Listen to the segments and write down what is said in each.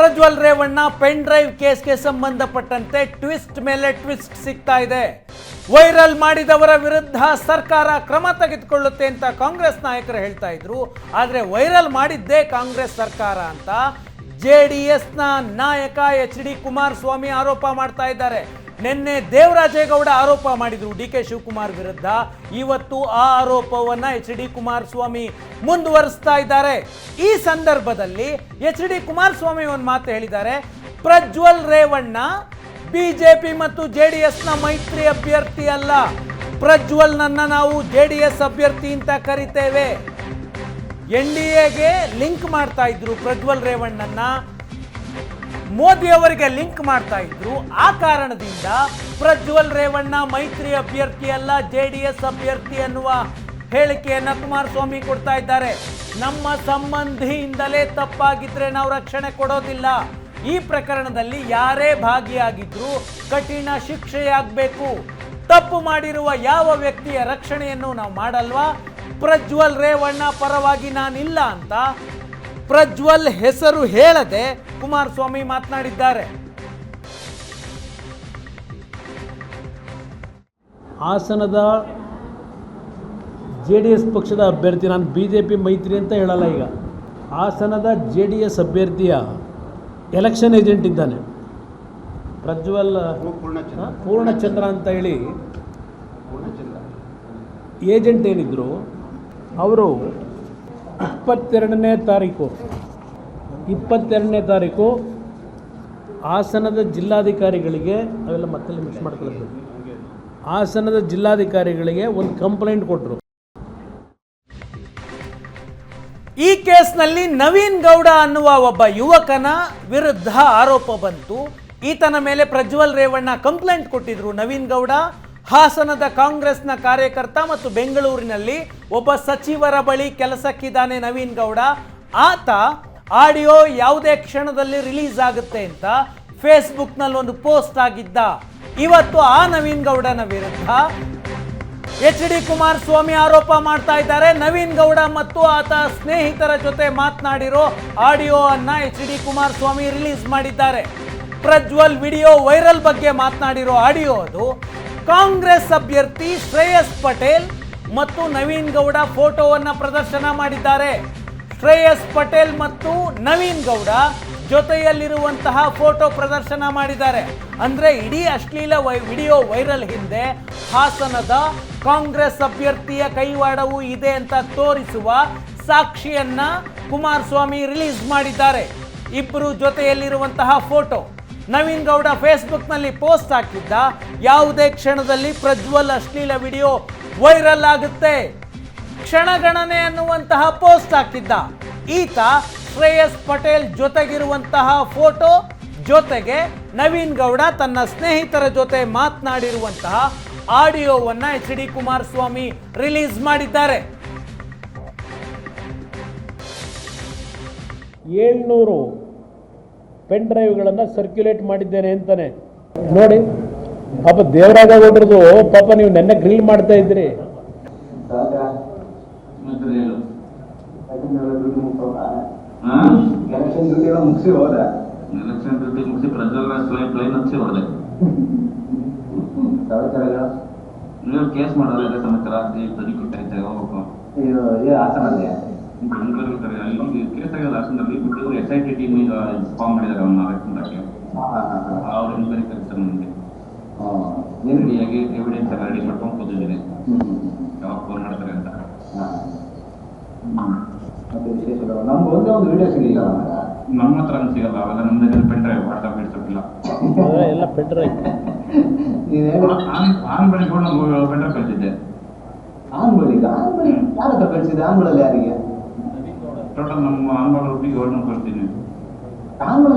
Prajwal Revanna pen drive ಕೇಸ್ಗೆ ಸಂಬಂಧಪಟ್ಟಂತೆ twist ಮೇಲೆ ಟ್ವಿಸ್ಟ್ ಸಿಗ್ತಾ ಇದೆ. ವೈರಲ್ ಮಾಡಿದವರ ವಿರುದ್ಧ ಸರ್ಕಾರ ಕ್ರಮ ತೆಗೆದುಕೊಳ್ಳುತ್ತೆ ಅಂತ ಕಾಂಗ್ರೆಸ್ ನಾಯಕರು ಹೇಳ್ತಾ ಇದ್ರು. ಆದರೆ ವೈರಲ್ ಮಾಡಿದ್ದೇ ಕಾಂಗ್ರೆಸ್ ಸರ್ಕಾರ ಅಂತ ಜೆ ಡಿ ಎಸ್ನ ನಾಯಕ ಎಚ್ ಡಿ ಕುಮಾರಸ್ವಾಮಿ ಆರೋಪ ಮಾಡ್ತಾ ಇದ್ದಾರೆ. ನಿನ್ನೆ ದೇವರಾಜೇಗೌಡ ಆರೋಪ ಮಾಡಿದರು ಡಿ ಕೆ ಶಿವಕುಮಾರ್ ವಿರುದ್ಧ. ಇವತ್ತು ಆ ಆರೋಪವನ್ನು ಎಚ್ ಡಿ ಕುಮಾರಸ್ವಾಮಿ ಮುಂದುವರಿಸ್ತಾ ಇದ್ದಾರೆ. ಈ ಸಂದರ್ಭದಲ್ಲಿ ಎಚ್ ಡಿ ಕುಮಾರಸ್ವಾಮಿ ಒಂದು ಮಾತು ಹೇಳಿದ್ದಾರೆ. ಪ್ರಜ್ವಲ್ ರೇವಣ್ಣ ಬಿಜೆಪಿ ಮತ್ತು ಜೆ ಡಿ ಎಸ್ನ ಮೈತ್ರಿ ಅಭ್ಯರ್ಥಿ ಅಲ್ಲ. ಪ್ರಜ್ವಲ್ನನ್ನ ನಾವು ಜೆ ಡಿ ಎಸ್ ಅಭ್ಯರ್ಥಿ ಅಂತ ಕರಿತೇವೆ. ಎನ್ ಡಿ ಎಗೆ ಲಿಂಕ್ ಮಾಡ್ತಾ ಇದ್ರು ಪ್ರಜ್ವಲ್ ರೇವಣ್ಣನ್ನ. ಮೋದಿ ಅವರಿಗೆ ಲಿಂಕ್ ಮಾಡ್ತಾ ಇದ್ರು. ಆ ಕಾರಣದಿಂದ ಪ್ರಜ್ವಲ್ ರೇವಣ್ಣ ಮೈತ್ರಿ ಅಭ್ಯರ್ಥಿ ಅಲ್ಲ, ಜೆ ಡಿ ಎಸ್ ಅಭ್ಯರ್ಥಿ ಅನ್ನುವ ಹೇಳಿಕೆಯನ್ನ ಕುಮಾರಸ್ವಾಮಿ ಕೊಡ್ತಾ ಇದ್ದಾರೆ. ನಮ್ಮ ಸಂಬಂಧಿಯಿಂದಲೇ ತಪ್ಪಾಗಿದ್ರೆ ನಾವು ರಕ್ಷಣೆ ಕೊಡೋದಿಲ್ಲ. ಈ ಪ್ರಕರಣದಲ್ಲಿ ಯಾರೇ ಭಾಗಿಯಾಗಿದ್ರು ಕಠಿಣ ಶಿಕ್ಷೆಯಾಗಬೇಕು. ತಪ್ಪು ಮಾಡಿರುವ ಯಾವ ವ್ಯಕ್ತಿಯ ರಕ್ಷಣೆಯನ್ನು ನಾವು ಮಾಡಲ್ವಾ? ಪ್ರಜ್ವಲ್ ರೇವಣ್ಣ ಪರವಾಗಿ ನಾನಿಲ್ಲ ಅಂತ ಪ್ರಜ್ವಲ್ ಹೆಸರು ಹೇಳದೆ ಕುಮಾರಸ್ವಾಮಿ ಮಾತನಾಡಿದ್ದಾರೆ. ಹಾಸನದ ಜೆ ಡಿ ಎಸ್ ಪಕ್ಷದ ಅಭ್ಯರ್ಥಿ ನಾನು ಬಿ ಜೆ ಪಿ ಮೈತ್ರಿ ಅಂತ ಹೇಳಲ್ಲ ಈಗ. ಹಾಸನದ ಜೆ ಡಿ ಎಸ್ ಅಭ್ಯರ್ಥಿಯ ಎಲೆಕ್ಷನ್ ಏಜೆಂಟ್ ಇದ್ದಾನೆ. ಪ್ರಜ್ವಲ್ ಪೂರ್ಣಚಂದ್ರ. ಅಂತ ಹೇಳಿ ಏಜೆಂಟ್ ಏನಿದ್ರು ಅವರು ಇಪ್ಪತ್ತೆರಡನೇ ತಾರೀಕು. ಇಪ್ಪತ್ತೆರಡನೇ ತಾರೀಕು ಹಾಸನದ ಜಿಲ್ಲಾಧಿಕಾರಿಗಳಿಗೆ ಅವೆಲ್ಲ ಮತ್ತೆ ಮಿಕ್ಸ್ ಮಾಡ್ಕೊಳ್ಳೋದು. ಹಾಸನದ ಜಿಲ್ಲಾಧಿಕಾರಿಗಳಿಗೆ ಒಂದು ಕಂಪ್ಲೇಂಟ್ ಕೊಟ್ಟರು ಈ ಕೇಸ್ನಲ್ಲಿ ನವೀನ್ ಗೌಡ ಅನ್ನುವ ಒಬ್ಬ ಯುವಕನ ವಿರುದ್ಧ ಆರೋಪ ಬಂತು. ಈತನ ಮೇಲೆ ಪ್ರಜ್ವಲ್ ರೇವಣ್ಣ ಕಂಪ್ಲೇಂಟ್ ಕೊಟ್ಟಿದ್ರು ನವೀನ್ ಗೌಡ. ಹಾಸನದ ಕಾಂಗ್ರೆಸ್ನ ಕಾರ್ಯಕರ್ತ ಮತ್ತು ಬೆಂಗಳೂರಿನಲ್ಲಿ ಒಬ್ಬ ಸಚಿವರ ಬಳಿ ಕೆಲಸಕ್ಕಿದ್ದಾನೆ ನವೀನ್ ಗೌಡ. ಆತ ಆಡಿಯೋ ಯಾವುದೇ ಕ್ಷಣದಲ್ಲಿ ರಿಲೀಸ್ ಆಗುತ್ತೆ ಅಂತ ಫೇಸ್ಬುಕ್ನಲ್ಲಿ ಒಂದು ಪೋಸ್ಟ್ ಆಗಿದ್ದ. ಇವತ್ತು ಆ ನವೀನ್ ಗೌಡನ ವಿರುದ್ಧ ಎಚ್ ಡಿ ಕುಮಾರಸ್ವಾಮಿ ಆರೋಪ ಮಾಡ್ತಾ ಇದ್ದಾರೆ. ನವೀನ್ ಗೌಡ ಮತ್ತು ಆತ ಸ್ನೇಹಿತರ ಜೊತೆ ಮಾತನಾಡಿರೋ ಆಡಿಯೋ ಅನ್ನ ಎಚ್ ಡಿ ಕುಮಾರಸ್ವಾಮಿ ರಿಲೀಸ್ ಮಾಡಿದ್ದಾರೆ. ಪ್ರಜ್ವಲ್ ವಿಡಿಯೋ ವೈರಲ್ ಬಗ್ಗೆ ಮಾತನಾಡಿರೋ ಆಡಿಯೋ ಅದು ಕಾಂಗ್ರೆಸ್ ಅಭ್ಯರ್ಥಿ ಶ್ರೇಯಸ್ ಪಟೇಲ್ ಮತ್ತು ನವೀನ್ ಗೌಡ ಫೋಟೋವನ್ನ ಪ್ರದರ್ಶನ ಮಾಡಿದ್ದಾರೆ. ಶ್ರೇಯಸ್ ಪಟೇಲ್ ಮತ್ತು ನವೀನ್ ಗೌಡ ಜೊತೆಯಲ್ಲಿರುವಂತಹ ಫೋಟೋ ಪ್ರದರ್ಶನ ಮಾಡಿದ್ದಾರೆ. ಅಂದ್ರೆ ಇಡೀ ಅಶ್ಲೀಲ ವೈ, ವಿಡಿಯೋ ವೈರಲ್ ಹಿಂದೆ ಹಾಸನದ ಕಾಂಗ್ರೆಸ್ ಅಭ್ಯರ್ಥಿಯ ಕೈವಾಡವೂ ಇದೆ ಅಂತ ತೋರಿಸುವ ಸಾಕ್ಷಿಯನ್ನ ಕುಮಾರಸ್ವಾಮಿ ರಿಲೀಸ್ ಮಾಡಿದ್ದಾರೆ. ಇಬ್ಬರು ಜೊತೆಯಲ್ಲಿರುವಂತಹ ಫೋಟೋ. ನವೀನ್ ಗೌಡ ಫೇಸ್ಬುಕ್ನಲ್ಲಿ ಪೋಸ್ಟ್ ಹಾಕಿದ್ದ, ಯಾವುದೇ ಕ್ಷಣದಲ್ಲಿ ಪ್ರಜ್ವಲ್ ಅಶ್ಲೀಲ ವಿಡಿಯೋ ವೈರಲ್ ಆಗುತ್ತೆ. ಕ್ಷಣಗಣನೆ ಅನ್ನುವಂತಹ ಪೋಸ್ಟ್ ಹಾಕಿದ್ದ. ಈತ ಶ್ರೇಯಸ್ ಪಟೇಲ್ ಜೊತೆಗಿರುವಂತಹ ಫೋಟೋ ಜೊತೆಗೆ ನವೀನ್ ಗೌಡ ತನ್ನ ಸ್ನೇಹಿತರ ಜೊತೆ ಮಾತನಾಡಿರುವಂತಹ ಆಡಿಯೋವನ್ನು ಎಚ್ ಡಿ ಕುಮಾರಸ್ವಾಮಿ ರಿಲೀಸ್ ಮಾಡಿದ್ದಾರೆ. ಏಳ್ನೂರು ಪೆನ್ ಡ್ರೈವ್ಗಳನ್ನು ಸರ್ಕ್ಯುಲೇಟ್ ಮಾಡಿದ್ದೇನೆ ಅಂತಾನೆ. ನೋಡಿ ಪಾಪ ದೇವರಾಜ ಗೌಡ್ರದ್ದು ಪಾಪ ನೀವು ನೆನ್ನೆ ಗ್ರಿಲ್ ಮಾಡ್ತಾ ಇದ್ರಿ ಮುಗಿಸಿ ಹೋದ ಎಲೆಕ್ಷನ್ ಡ್ಯೂಟಿ ಮುಗಿಸಿ ಪ್ರಜ್ವಲ್ ಪ್ಲೈನ್ ಪ್ಲೈನ್ ಹಚ್ಚಿ ಹೊಡೆದೆ. ಸಮಾಚಾರಗಳು ನೀವು ಕೇಸ್ ಸಮಾಚಾರ ಈ ತಡಿ ಕೊಟ್ಟೈತೆ ಹೋಗ್ಬೇಕು. ಇದು ಹಾಸನಲ್ಲಿ ಬೆಂಗಳೂರು ಇರ್ತಾರೆ ಅಲ್ಲಿ ಕೇಸ್ ಆಗಿಲ್ಲ ಹಾಸನದಲ್ಲಿ ಬಿಟ್ಟು ಎಸ್ ಐ ಟಿ ಟೀಮ್ ಈಗ ಫಾರ್ಮ್ ಮಾಡಿದ್ದಾರೆ ಅವನ್ನ ಮಾಡಕ್ಕೆ ಅವ್ರು ಎನ್ಕ್ವೈರಿ ಕರೆಸ್ತಾರೆ ನನಗೆ ಏನು? ರೆಡಿಯಾಗಿ ಎವಿಡೆನ್ಸ್ ಎಲ್ಲ ರೆಡಿ ಮಾಡ್ಕೊಂಡು ಕೂತಿದ್ದೀನಿ. ಯಾವಾಗ ಫೋನ್ ಮಾಡ್ತಾರೆ ಅಂತ. ಮತ್ತೆ ವಿಶೇಷ ನಮ್ಗೆ ಒಂದೇ ಒಂದು ವಿಡಿಯೋ ಸಿಗಲಿಲ್ಲ ನಮ್ಮ ಹತ್ರ ಸಿಗಲ್ಲ. ಅವೆಲ್ಲ ನಮ್ದು ಪೆನ್ ಡ್ರೈವ್ ವಾಟ್ಸಪ್ ಬಿಡ್ಸೋಕಿಲ್ಲ ಎಲ್ಲ ಪೆನ್ ಡ್ರೈವ್ ಆನ್ ಆನ್ ಬೆಳಿಗ್ಗೆ ಪೆನ್ ಡ್ರೈವ್ ಕಳಿಸಿದ್ದೆ. ಆನ್ಗಳಿಗ ಆನ್ಬಳಿ ಯಾರ ಹತ್ರ ಕಳಿಸಿದೆ ಆನ್ಗಳಲ್ಲಿ ಯಾರಿಗೆ? ಟೋಟಲ್ ನಮ್ಮ ಏಳ್ನೂರು ಕೊಡ್ತೀನಿ.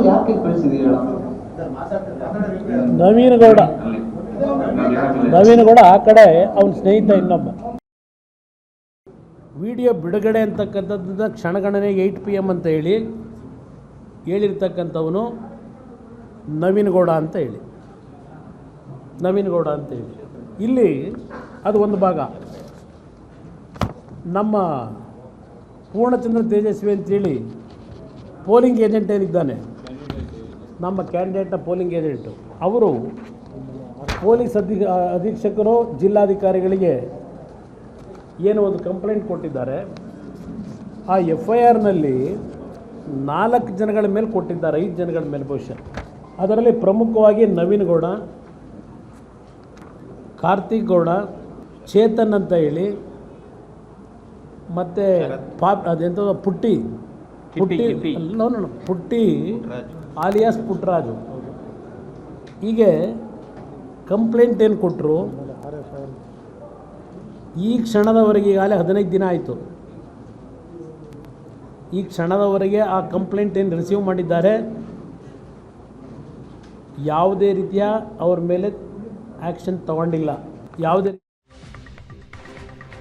ಯಾಕೆ ಕಳಿಸಿದೆ ಹೇಳು? ನವೀನ್ ಗೌಡ. ಅಲ್ಲಿ. ನಾವು ಹೇಳಕ್ಕಿಲ್ಲ. ನವೀನ್ ಗೌಡ ಆ ಕಡೆ ಅವನ ಸ್ನೇಹಿತ ಇನ್ನೊಬ್ಬ. ವಿಡಿಯೋ ಬಿಡುಗಡೆ ಅಂತಕ್ಕಂಥದ್ದು ಕ್ಷಣಗಣನೆ ಏಯ್ಟ್ ಪಿ ಎಂ ಅಂತ ಹೇಳಿ ಹೇಳಿರ್ತಕ್ಕಂಥವನು ನವೀನಗೌಡ ಅಂತ ಹೇಳಿ. ನವೀನಗೌಡ ಅಂತ ಹೇಳಿ. ಇಲ್ಲಿ ಅದು ಒಂದು ಭಾಗ. ನಮ್ಮ ಪೂರ್ಣಚಂದ್ರ ತೇಜಸ್ವಿ ಅಂತೇಳಿ ಪೋಲಿಂಗ್ ಏಜೆಂಟ್ ಏನಿದ್ದಾನೆ? ನಮ್ಮ ಕ್ಯಾಂಡಿಡೇಟ್ನ ಪೋಲಿಂಗ್ ಏಜೆಂಟು. ಅವರು ಪೊಲೀಸ್ ಅಧಿ, ಅಧೀಕ್ಷಕರು, ಜಿಲ್ಲಾಧಿಕಾರಿಗಳಿಗೆ ಏನು ಒಂದು ಕಂಪ್ಲೇಂಟ್ ಕೊಟ್ಟಿದ್ದಾರೆ. ಆ ಎಫ್ ಐ ಆರ್ನಲ್ಲಿ ನಾಲ್ಕು ಜನಗಳ ಮೇಲೆ ಕೊಟ್ಟಿದ್ದಾರೆ, ಐದು ಜನಗಳ ಮೇಲೆ ಬಹುಶಃ. ಅದರಲ್ಲಿ ಪ್ರಮುಖವಾಗಿ ನವೀನ್ ಗೌಡ, ಕಾರ್ತಿಕ್ ಗೌಡ, ಚೇತನ್ ಅಂತ ಹೇಳಿ ಮತ್ತು pop ಅದೆಂತ Putti. Putti no no Putti alias Putraju. ಹೀಗೆ ಕಂಪ್ಲೇಂಟ್ ಏನು ಕೊಟ್ಟರು ಈ ಕ್ಷಣದವರೆಗೆ ಈಗಾಗಲೇ ಹದಿನೈದು ದಿನ ಆಯಿತು. ಈ ಕ್ಷಣದವರೆಗೆ ಆ ಕಂಪ್ಲೇಂಟ್ ಏನು ರಿಸೀವ್ ಮಾಡಿದ್ದಾರೆ? ಯಾವುದೇ ರೀತಿಯ ಅವ್ರ ಮೇಲೆ ಆ್ಯಕ್ಷನ್ ತಗೊಂಡಿಲ್ಲ. ಯಾವುದೇ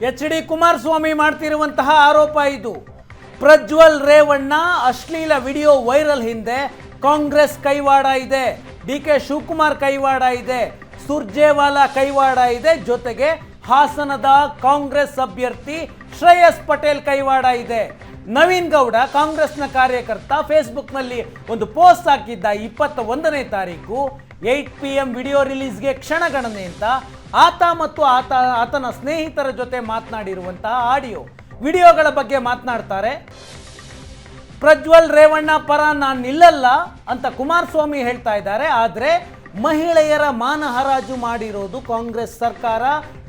ಎಚ್ ಡಿ ಕುಮಾರಸ್ವಾಮಿ ಮಾಡ್ತಿರುವಂತಹ ಆರೋಪ ಇದು. ಪ್ರಜ್ವಲ್ ರೇವಣ್ಣ ಅಶ್ಲೀಲ ವಿಡಿಯೋ ವೈರಲ್ ಹಿಂದೆ ಕಾಂಗ್ರೆಸ್ ಕೈವಾಡ ಇದೆ. ಡಿ ಕೆ ಶಿವಕುಮಾರ್ ಕೈವಾಡ ಇದೆ. ಸುರ್ಜೇವಾಲಾ ಕೈವಾಡ ಇದೆ. ಜೊತೆಗೆ ಹಾಸನದ ಕಾಂಗ್ರೆಸ್ ಅಭ್ಯರ್ಥಿ ಶ್ರೇಯಸ್ ಪಟೇಲ್ ಕೈವಾಡ ಇದೆ. ನವೀನ್ ಗೌಡ ಕಾಂಗ್ರೆಸ್ನ ಕಾರ್ಯಕರ್ತ ಫೇಸ್ಬುಕ್ನಲ್ಲಿ ಒಂದು ಪೋಸ್ಟ್ ಹಾಕಿದ್ದ ಇಪ್ಪತ್ತ ಒಂದನೇ ತಾರೀಕು ಏಯ್ಟ್ ಪಿ ಎಂ ವಿಡಿಯೋ ರಿಲೀಸ್ಗೆ ಕ್ಷಣಗಣನೆ ಅಂತ ಆತ ಮತ್ತು ಆತ, ಆತನ ಸ್ನೇಹಿತರ ಜೊತೆ ಮಾತನಾಡಿರುವಂತಹ ಆಡಿಯೋ ವಿಡಿಯೋಗಳ ಬಗ್ಗೆ ಮಾತನಾಡ್ತಾರೆ. ಪ್ರಜ್ವಲ್ ರೇವಣ್ಣ ಪರ ನಾನು ನಿಲ್ಲಲ್ಲ ಅಂತ ಕುಮಾರಸ್ವಾಮಿ ಹೇಳ್ತಾ ಇದ್ದಾರೆ. ಆದರೆ ಮಹಿಳೆಯರ ಮಾನ ಹರಾಜು ಮಾಡಿರೋದು ಕಾಂಗ್ರೆಸ್ ಸರ್ಕಾರ.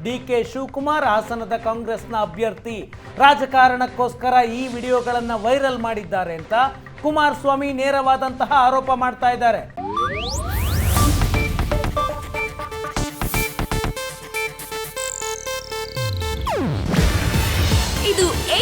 ಡಿ ಕೆ ಶಿವಕುಮಾರ್ ಹಾಸನದ ಕಾಂಗ್ರೆಸ್ನ ಅಭ್ಯರ್ಥಿ. ರಾಜಕಾರಣಕ್ಕೋಸ್ಕರ ಈ ವಿಡಿಯೋಗಳನ್ನು ವೈರಲ್ ಮಾಡಿದ್ದಾರೆ ಅಂತ ಕುಮಾರಸ್ವಾಮಿ ನೇರವಾದಂತಹ ಆರೋಪ ಮಾಡ್ತಾ ಇದ್ದಾರೆ.